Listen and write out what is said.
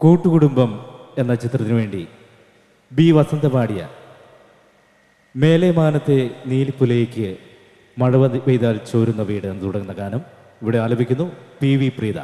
കൂട്ടുകുടുംബം എന്ന ചിത്രത്തിനു വേണ്ടി ബി വസന്ത പാടിയ മേലേമാനത്തെ നീലിപ്പുലയ്ക്ക് മഴ പെയ്താൽ ചോരുന്ന വീട് എന്ന് തുടങ്ങുന്ന ഗാനം ഇവിടെ ആലപിക്കുന്നു പി വി പ്രീത.